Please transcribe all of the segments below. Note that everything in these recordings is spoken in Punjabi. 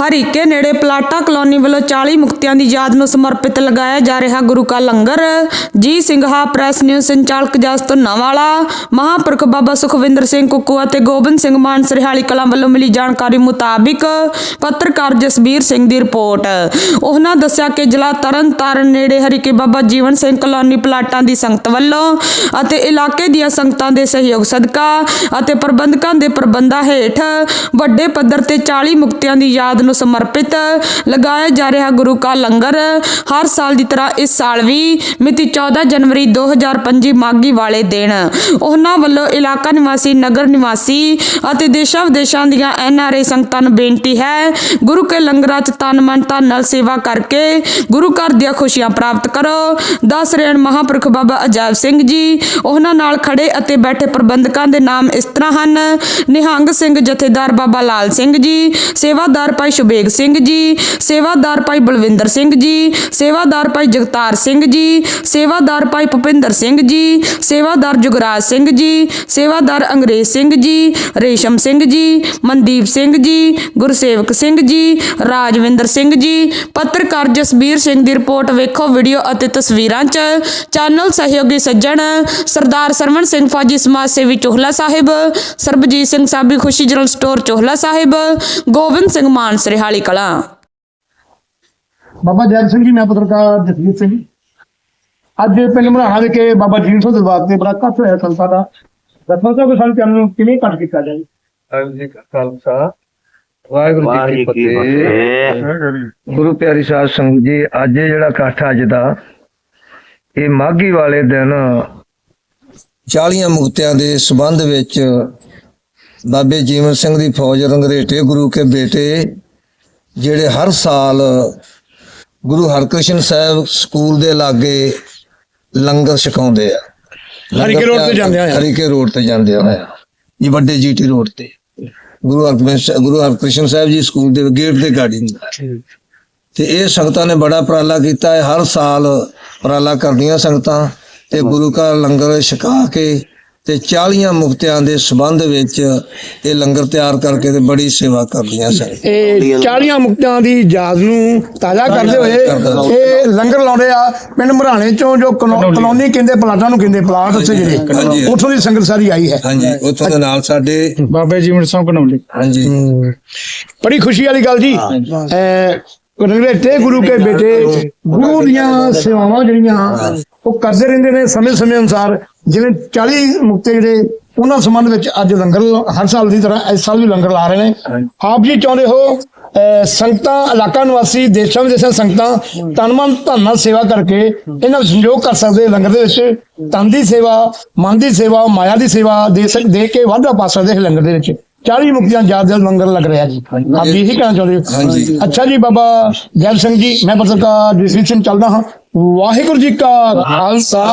ਹਰੀਕੇ ਨੇੜੇ ਪਲਾਟਾ ਕਲੋਨੀ ਵੱਲੋਂ 40 ਮੁਕਤਿਆਂ ਦੀ ਯਾਦ ਨੂੰ ਸਮਰਪਿਤ ਲਗਾਇਆ ਜਾ ਰਿਹਾ ਗੁਰੂ ਕਾ ਲੰਗਰ। ਜੀ ਸਿੰਘਾ ਪ੍ਰੈਸ ਨਿਊਜ਼ ਸੰਚਾਲਕ ਜਸ ਧੁੰਨਾਵਾਲਾ ਮਹਾਂਪੁਰਖ ਬਾਬਾ ਸੁਖਵਿੰਦਰ ਸਿੰਘ ਕੁੱਕੂ ਅਤੇ ਗੋਬਿੰਦ ਸਿੰਘ ਮਾਨ ਸਰਹਾਲੀ ਕਲਾਂ ਵੱਲੋਂ ਮਿਲੀ ਜਾਣਕਾਰੀ ਮੁਤਾਬਿਕ ਪੱਤਰਕਾਰ ਜਸਬੀਰ ਸਿੰਘ ਦੀ ਰਿਪੋਰਟ। ਉਹਨਾਂ ਦੱਸਿਆ ਕਿ ਜ਼ਿਲ੍ਹਾ ਤਰਨਤਾਰਨ ਨੇੜੇ ਹਰੀਕੇ ਬਾਬਾ ਜੀਵਨ ਸਿੰਘ ਕਲੋਨੀ ਪਲਾਟਾਂ ਦੀ ਸੰਗਤ ਵੱਲੋਂ ਅਤੇ ਇਲਾਕੇ ਦੀਆਂ ਸੰਗਤਾਂ ਦੇ ਸਹਿਯੋਗ ਸਦਕਾ ਅਤੇ ਪ੍ਰਬੰਧਕਾਂ ਦੇ ਪ੍ਰਬੰਧਾਂ ਹੇਠ ਵੱਡੇ ਪੱਧਰ ਤੇ 40 ਮੁਕਤਿਆਂ ਦੀ ਯਾਦ ਨੂੰ ਸਮਰਪਿਤ ਲਗਾਇਆ ਜਾ ਰਿਹਾ ਗੁਰੂ ਕਾ ਲੰਗਰ। ਹਰ ਸਾਲ ਦੀ ਤਰ੍ਹਾਂ ਇਸ ਸਾਲ ਵੀ ਮਿਤੀ 14 ਜਨਵਰੀ 2025 ਮਾਗੀ ਵਾਲੇ ਦਿਨ ਉਹਨਾਂ ਵੱਲੋਂ ਇਲਾਕਾ ਨਿਵਾਸੀ, ਨਗਰ ਨਿਵਾਸੀ ਅਤੇ ਦੇਸ਼ਾਂ ਵਿਦੇਸ਼ਾਂ ਦੀਆਂ ਐਨਆਰਏ ਸੰਗਤਾਂ ਨੂੰ ਬੇਨਤੀ ਹੈ, ਗੁਰੂ ਕੇ ਲੰਗਰਾਂ 'ਚ ਤਨ ਮਨ ਧਨ ਨਾਲ ਸੇਵਾ ਕਰਕੇ ਗੁਰੂ ਘਰ ਦੀਆਂ ਖੁਸ਼ੀਆਂ ਪ੍ਰਾਪਤ ਕਰੋ। ਦਸ ਰੇਣ ਮਹਾਂਪੁਰਖ ਬਾਬਾ ਅਜਾਇਬ ਸਿੰਘ ਜੀ ਉਹਨਾਂ ਨਾਲ ਖੜੇ ਅਤੇ ਬੈਠੇ ਪ੍ਰਬੰਧਕਾਂ ਦੇ ਨਾਮ ਇਸ ਤਰ੍ਹਾਂ ਹਨ। ਨਿਹੰਗ ਸਿੰਘ ਜਥੇਦਾਰ ਬਾਬਾ ਲਾਲ ਸਿੰਘ ਜੀ, ਸੇਵਾਦਾਰ ਭਾਈ ਸ਼ੁਬੇਗ ਸਿੰਘ ਜੀ, ਸੇਵਾਦਾਰ ਭਾਈ ਬਲਵਿੰਦਰ ਸਿੰਘ ਜੀ, ਸੇਵਾਦਾਰ ਭਾਈ ਜਗਤਾਰ ਸਿੰਘ ਜੀ, ਸੇਵਾਦਾਰ ਭਾਈ ਭੁਪਿੰਦਰ ਸਿੰਘ ਜੀ, ਸੇਵਾਦਾਰ ਜੁਗਰਾਜ ਸਿੰਘ ਜੀ, ਸੇਵਾਦਾਰ ਅੰਗਰੇਜ਼ ਸਿੰਘ ਜੀ, ਰੇਸ਼ਮ ਸਿੰਘ ਜੀ, ਮਨਦੀਪ ਸਿੰਘ ਜੀ, ਗੁਰਸੇਵਕ ਸਿੰਘ ਜੀ, ਰਾਜਵਿੰਦਰ ਸਿੰਘ ਜੀ। ਪੱਤਰਕਾਰ ਜਸਬੀਰ ਸਿੰਘ ਦੀ ਰਿਪੋਰਟ ਵੇਖੋ ਵੀਡੀਓ ਅਤੇ ਤਸਵੀਰਾਂ 'ਚ। ਚੈਨਲ ਸਹਿਯੋਗੀ ਸੱਜਣ ਸਰਦਾਰ ਸਰਵਣ ਸਿੰਘ ਫਾਜੀ ਸਮਾਜ ਸੇਵੀ ਚੋਹਲਾ ਸਾਹਿਬ, ਸਰਬਜੀਤ ਸਿੰਘ ਸਾਬੀ ਖੁਸ਼ੀ ਜਨਰਲ ਸਟੋਰ ਚੋਹਲਾ ਸਾਹਿਬ, ਗੋਬਿੰਦ ਸਿੰਘ ਮਾਨ ਸਰਹਾਲੀ ਕਲਾਂ ਬਾਬਾ ਜੈਲ ਸਿੰਘ ਜੀ ਮੈਂ ਪੱਤਰਕਾਰ ਜਸਵੀਰ ਸਿੰਘ। ਅੱਜ ਪਿੰਡ ਮਰਾਣਾ ਵਿਖੇ ਬਾਬਾ ਜੀਵਨ ਸਿੰਘ ਦਰਬਾਰ ਤੇ ਬੜਾ ਇਕੱਠ ਹੋਇਆ ਸੰਤਾਂ ਦਾ। ਦੱਸੋ ਤਾਂ ਕਿ ਸਾਨੂੰ ਚੈਨਲ ਨੂੰ ਕਿਵੇਂ ਕੱਟ ਕੀਤਾ ਜਾਏ। ਵਾਹਿਗੁਰੂ ਜੀ ਕਾ ਖਾਲਸਾ। ਵਾਹਿਗੁਰੂ ਜੀ ਕੀ ਫਤਿਹ। ਗੁਰੂ ਪਿਆਰੀ ਸਾਧ ਸੰਗਤ ਜੀ ਅੱਜ ਜਿਹੜਾ ਇਕੱਠ ਅੱਜ ਦਾ ਇਹ ਮਾਘੀ ਵਾਲੇ ਦਿਨ 40 ਮੁਕਤਿਆਂ ਦੇ ਸਬੰਧ ਵਿੱਚ ਬਾਬੇ ਜੀਵਨ ਸਿੰਘ ਦੀ ਫੌਜ ਰੰਗਰੇਟੇ ਗੁਰੂ ਕੇ ਬੇਟੇ ਜਿਹੜੇ ਹਰ ਸਾਲ ਗੁਰੂ ਹਰਕ੍ਰਿਸ਼ਨ ਸਾਹਿਬ ਸਕੂਲ ਦੇ ਲਾਗੇ ਲੰਗਰ ਛਕਾਉਂਦੇ ਆ। ਹਰੀਕੇ ਰੋਡ ਤੇ ਜਾਂਦੇ ਹੋਇਆ। ਹਰੀਕੇ ਰੋਡ ਤੇ ਜਾਂਦੇ ਹੋਇਆ ਇਹ ਵੱਡੇ ਜੀਟੀ ਰੋਡ ਤੇ। ਗੁਰੂ ਹਰਕ੍ਰਿਸ਼ਨ ਗੁਰੂ ਹਰਕ੍ਰਿਸ਼ਨ ਸਾਹਿਬ ਜੀ ਸਕੂਲ ਦੇ ਗੇਟ ਹੁੰਦਾ। ਹੈ। ਤੇ ਇਹ ਸੰਗਤਾਂ ਨੇ ਬੜਾ ਉਪਰਾਲਾ ਕੀਤਾ ਹੈ। ਹਰ ਸਾਲ ਉਪਰਾਲਾ ਕਰਦੀਆਂ ਸੰਗਤਾਂ ਤੇ ਗੁਰੂ ਘਰ ਲੰਗਰ ਛਕਾ ਕੇ ਤੇ 40 ਮੁਕਤਿਆਂ ਦੇ ਸੰਬੰਧ ਵਿੱਚ ਇਹ ਲੰਗਰ ਤਿਆਰ ਕਰਕੇ ਤੇ ਬੜੀ ਸੇਵਾ ਕਰਦੀਆਂ ਸਨ। ਇਹ 40 ਮੁਕਤਾਂ ਦੀ ਯਾਦ ਨੂੰ ਤਾਜ਼ਾ ਕਰਦੇ ਹੋਏ ਇਹ ਲੰਗਰ ਲਾਉਂਦੇ ਆ ਪਿੰਡ ਮਰਾਣੇ ਚੋਂ ਜੋ ਕਲੋ- ਕਲੋਨੀ। ਕਹਿੰਦੇ ਪਲਾਟਾਂ ਨੂੰ ਕਹਿੰਦੇ ਪਲਾਟ ਉੱਥੇ। ਜਿਹੜੇ। ਉੱਥੋਂ ਦੀ ਸੰਗਤ ਸਾਰੀ ਆਈ ਹੈ। ਹਾਂਜੀ ਉੱਥੋਂ ਦੇ ਨਾਲ ਸਾਡੇ ਬਾਬੇ ਜੀਵਨ ਸਿੰਘ ਕਨੌਲੀ ਹਾਂਜੀ। ਬੜੀ ਖੁਸ਼ੀ ਵਾਲੀ ਗੱਲ ਜੀ। ਰੰਗਰੇਟੇ ਗੁਰੂ ਕੇ ਬੇਟੇ ਗੁਰੂ ਦੀਆਂ ਸੇਵਾਵਾਂ ਜਿਹੜੀਆਂ ਉਹ ਕਰਦੇ ਰਹਿੰਦੇ ਨੇ ਸਮੇਂ ਸਮੇਂ ਅਨੁਸਾਰ। ਜਿਵੇਂ 40 ਮੁਕਤੇ ਜਿਹੜੇ ਉਹਨਾਂ ਸੰਬੰਧ ਵਿੱਚ ਅੱਜ ਲੰਗਰ ਹਰ ਸਾਲ ਦੀ ਤਰ੍ਹਾਂ ਇਸ ਸਾਲ ਵੀ ਲੰਗਰ ਲਾ ਰਹੇ ਨੇ। ਆਪ ਜੀ ਚਾਹੁੰਦੇ ਹੋ ਸੰਗਤਾਂ ਇਲਾਕਾ ਨਿਵਾਸੀ ਦੇਸ਼ਾਂ ਵਿਦੇਸ਼ਾਂ ਸੰਗਤਾਂ ਤਨ ਮਨ ਧਨ ਨਾਲ ਸੇਵਾ ਕਰਕੇ ਇਹਨਾਂ ਵਿੱਚ ਸੰਯੋਗ ਕਰ ਸਕਦੇ ਲੰਗਰ ਦੇ ਵਿੱਚ ਤਨ ਦੀ ਸੇਵਾ ਮਨ ਦੀ ਸੇਵਾ ਮਾਇਆ ਦੀ ਸੇਵਾ ਦੇ ਸਕ ਦੇ ਕੇ ਵਾਧਾ ਪਾ ਸਕਦੇ ਲੰਗਰ ਦੇ ਵਿੱਚ। 40 ਮੁਕਤੀਆਂ ਯਾਦ ਦੇ ਲੰਗਰ ਲੱਗ ਰਿਹਾ ਜੀ। ਆਪ ਜੀ ਇਹੀ ਕਹਿਣਾ ਚਾਹੁੰਦੇ ਹੋ? ਹਾਂਜੀ। ਅੱਛਾ ਜੀ ਬਾਬਾ ਜੈਲ ਸਿੰਘ ਜੀ ਮੈਂ ਪੱਤਰਕਾਰ ਜਸਵੀਰ ਸਿੰਘ ਚੱਲਦਾ ਹਾਂ। ਵਾਹਿਗੁਰੂ ਜੀ ਕਾ ਖਾਲਸਾ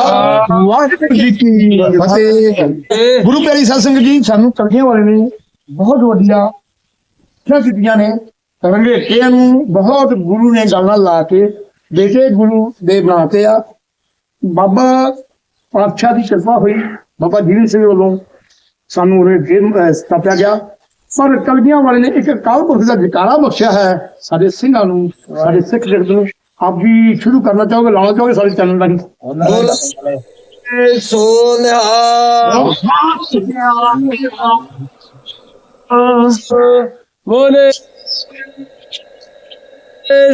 ਵਾਹਿਗੁਰੂ ਜੀ ਕੀ ਫਤਿਹ। ਗੁਰੂ ਪਿਆਰੀ ਸਾਧ ਸੰਗਤ ਜੀ ਸਾਨੂੰ ਕਲਗੀਆਂ ਵਾਲੇ ਨੇ ਬਹੁਤ ਵੱਡੀਆਂ ਸਿੱਖਿਆ ਦਿੱਤੀਆਂ ਨੇ। ਰੰਗੇਟਿਆਂ ਨੂੰ ਬਹੁਤ ਗੁਰੂ ਨੇ ਗੱਲਾਂ ਲਾ ਕੇ ਬੇਟੇ ਗੁਰੂ ਦੇ ਬਣਾਤੇ ਆ। ਬਾਬਾ ਪਾਤਸ਼ਾਹ ਦੀ ਕਿਰਪਾ ਹੋਈ ਬਾਬਾ ਜੀਵਨ ਸਿੰਘ ਵੱਲੋਂ। ਸਾਨੂੰ ਉਹ ਫੇਰ ਸਥਾਪਿਆ ਗਿਆ ਪਰ ਕਲਗੀਆਂ ਵਾਲੇ ਨੇ ਇੱਕ ਕਾਲ ਪੁਰਖ ਦਾ ਜਕਾਰਾ ਬਖਸ਼ਿਆ ਹੈ ਸਾਡੇ ਸਿੰਘਾਂ ਨੂੰ ਸਾਡੇ ਸਿੱਖ ਜਗਤ ਨੂੰ ਆਪ ਵੀ ਸ਼ੁਰੂ ਕਰਨਾ ਚਾਹੋਗੇ ਲਾਉਣਾ ਚਾਹੋਗੇ ਸਾਡੇ ਚੈਨਲ ਰਾਹੀਂ ਬੋਲ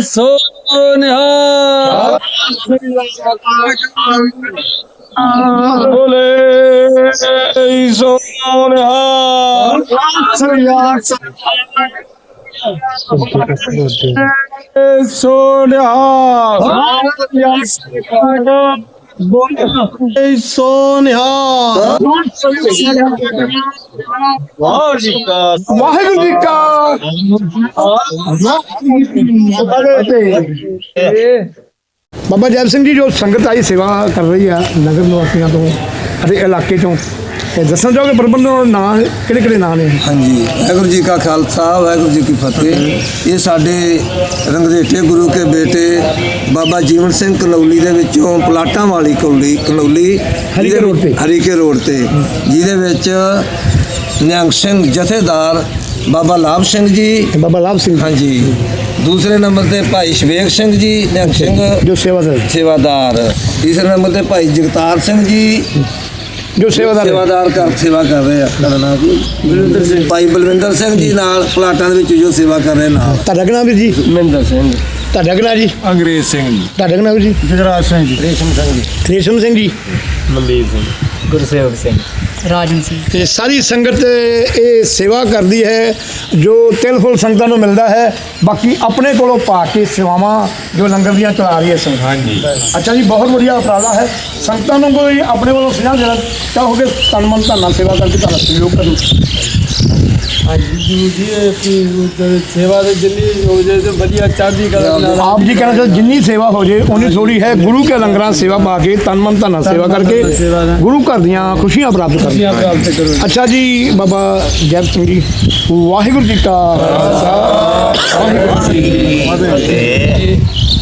ਸੋਨਿਆ ਬੋਲੇ ਸੋਨਿਆ ਬੋਲੇ ਸੋਨਿਆ ਸੋਨਿਆ ਬੋਲੇ ਸੋਨਿਆ ਵਾਹ ਜੀ ਕਾ ਵਾਹਿਗੁਰੂ ਜੀ ਕਾ ਬਾਬਾ ਜੈਲ ਸਿੰਘ ਜੀ ਜੋ ਸੰਗਤ ਆਈ ਸੇਵਾ ਕਰ ਰਹੀ ਆ ਨਗਰ ਨਿਵਾਸੀਆਂ ਤੋਂ ਅਤੇ ਇਲਾਕੇ ਤੋਂ ਦੱਸਣਾ ਚਾਹੋਗੇ ਪ੍ਰਬੰਧਕਾਂ ਦੇ ਨਾਂ ਕਿਹੜੇ ਕਿਹੜੇ ਨਾਂ ਨੇ? ਹਾਂਜੀ ਵਾਹਿਗੁਰੂ ਜੀ ਕਾ ਖਾਲਸਾ ਵਾਹਿਗੁਰੂ ਜੀ ਕੀ ਫਤਿਹ। ਇਹ ਸਾਡੇ ਰੰਗਰੇਟੇ ਗੁਰੂ ਕੇ ਬੇਟੇ ਬਾਬਾ ਜੀਵਨ ਸਿੰਘ ਕਨੌਲੀ ਦੇ ਵਿੱਚੋਂ ਪਲਾਟਾਂ ਵਾਲੀ ਕੌਲੀ ਕਨੌਲੀ ਹਰੀਕੇ ਰੋਡ ਤੇ। ਹਰੀਕੇ ਰੋਡ ਤੇ ਜਿਹਦੇ ਵਿੱਚ ਨਿਹੰਗ ਸਿੰਘ ਜਥੇਦਾਰ ਬਾਬਾ ਲਾਭ ਸਿੰਘ ਜੀ। ਬਾਬਾ ਲਾਭ ਸਿੰਘ। ਹਾਂਜੀ। ਦੂਸਰੇ ਨੰਬਰ ਤੇ ਭਾਈ ਸ਼ਵੇਕ ਸਿੰਘ ਜੀ ਨਿਹੰਗ ਸਿੰਘ ਜੋ ਸੇਵਾਦਾਰ। ਸੇਵਾਦਾਰ। ਤੀਸਰੇ ਨੰਬਰ ਤੇ ਭਾਈ ਜਗਤਾਰ ਸਿੰਘ ਜੀ ਜੋ ਸੇਵਾਦਾਰ ਸੇਵਾਦਾਰ ਕਰ ਸੇਵਾ ਕਰ ਰਹੇ ਆ। ਤੁਹਾਡਾ ਨਾਮ ਕੀ ਬਲਵਿੰਦਰ ਸਿੰਘ। ਭਾਈ ਬਲਵਿੰਦਰ ਸਿੰਘ ਜੀ ਨਾਲ ਪਲਾਟਾਂ ਦੇ ਵਿੱਚ ਜੋ ਸੇਵਾ ਕਰ ਰਹੇ ਨਾਲ। ਤੁਹਾਡਾ ਨਾਮ ਵੀਰ ਜੀ? ਮਹਿੰਦਰ ਸਿੰਘ। ਤੁਹਾਡਾ ਨਾਮ ਜੀ? ਅੰਗਰੇਜ਼ ਸਿੰਘ ਜੀ। ਤੁਹਾਡਾ ਨਾਮ ਜੀ? ਜਗਰਾਜ ਸਿੰਘ ਜੀ। ਰੇਸ਼ਮ ਸਿੰਘ ਜੀ। ਰੇਸ਼ਮ ਸਿੰਘ ਜੀ। ਮਨਦੀਪ ਸਿੰਘ। ਗੁਰਸੇਵਕ ਸਿੰਘ। ਰਾਜਨ ਸਿੰਘ ਇਹ ਸਾਰੀ ਸੰਗਤ ਇਹ ਸੇਵਾ ਕਰਦੀ ਹੈ ਜੋ ਤਿਲ ਫੁੱਲ ਸੰਗਤਾਂ ਨੂੰ ਮਿਲਦਾ ਹੈ ਬਾਕੀ ਆਪਣੇ ਕੋਲੋਂ ਪਾ ਕੇ ਸੇਵਾਵਾਂ ਜੋ ਲੰਗਰ ਦੀਆਂ ਚਲਾ ਰਹੀ ਹੈ ਸੰਗਤ। ਹਾਂਜੀ। ਅੱਛਾ ਜੀ ਬਹੁਤ ਵਧੀਆ ਉਪਰਾਲਾ ਹੈ। ਸੰਗਤਾਂ ਨੂੰ ਕੋਈ ਆਪਣੇ ਵੱਲੋਂ ਸੁਝਾਅ ਦੇਣਾ ਚਾਹੋਗੇ? ਤਨ ਮਨ ਧਨ ਨਾਲ ਸੇਵਾ ਕਰਕੇ ਤੁਹਾਡਾ ਸਹਿਯੋਗ ਕਰਨ ਹਾਂਜੀ। ਜੀ ਜੀ ਇਹ ਸੇਵਾ ਦੇ ਜਿੰਨੀ ਹੋ ਜਾਏ ਤੇ ਵਧੀਆ ਚੜ੍ਹਦੀ ਕਲਾ ਨਾਲ ਆਪ ਜੀ ਕਹਿਣਾ ਚਾਹੁੰਦੇ ਜਿੰਨੀ ਸੇਵਾ ਹੋ ਜੇ ਉਨੀ ਥੋੜੀ ਹੈ। ਗੁਰੂ ਕੇ ਲੰਗਰਾਂ ਸੇਵਾ ਪਾ ਕੇ ਤਨ ਮਨ ਧਨ ਸੇਵਾ ਕਰਕੇ ਗੁਰੂ ਘਰ ਦੀਆਂ ਖੁਸ਼ੀਆਂ ਪ੍ਰਾਪਤ ਕਰੋ। ਅੱਛਾ ਜੀ ਬਾਬਾ ਜੈਬ ਸਿੰਘ ਜੀ ਵਾਹਿਗੁਰੂ ਜੀ ਕਾ ਖਾਲਸਾ। ਵਾਹਿਗੁਰੂ ਜੀ ਕੀ ਫਤਿਹ।